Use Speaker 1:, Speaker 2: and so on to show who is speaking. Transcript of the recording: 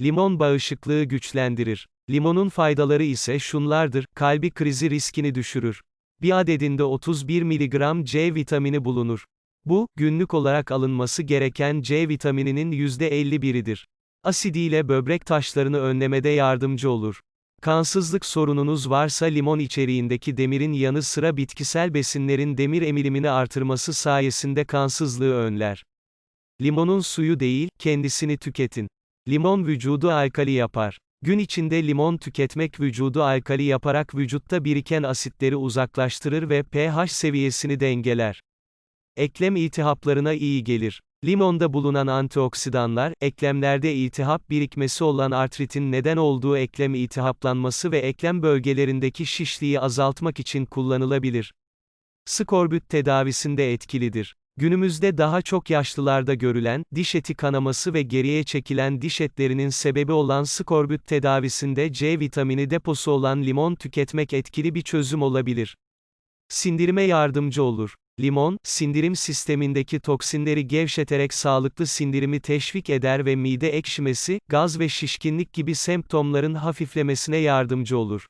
Speaker 1: Limon bağışıklığı güçlendirir. Limonun faydaları ise şunlardır, kalbi krizi riskini düşürür. Bir adedinde 31 mg C vitamini bulunur. Bu, günlük olarak alınması gereken C vitamininin %51'idir. Asidiyle böbrek taşlarını önlemede yardımcı olur. Kansızlık sorununuz varsa limon içeriğindeki demirin yanı sıra bitkisel besinlerin demir emilimini artırması sayesinde kansızlığı önler. Limonun suyu değil, kendisini tüketin. Limon vücudu alkali yapar. Gün içinde limon tüketmek vücudu alkali yaparak vücutta biriken asitleri uzaklaştırır ve pH seviyesini dengeler. Eklem iltihaplarına iyi gelir. Limonda bulunan antioksidanlar, eklemlerde iltihap birikmesi olan artritin neden olduğu eklem iltihaplanması ve eklem bölgelerindeki şişliği azaltmak için kullanılabilir. Skorbut tedavisinde etkilidir. Günümüzde daha çok yaşlılarda görülen, diş eti kanaması ve geriye çekilen diş etlerinin sebebi olan skorbut tedavisinde C vitamini deposu olan limon tüketmek etkili bir çözüm olabilir. Sindirime yardımcı olur. Limon, sindirim sistemindeki toksinleri gevşeterek sağlıklı sindirimi teşvik eder ve mide ekşimesi, gaz ve şişkinlik gibi semptomların hafiflemesine yardımcı olur.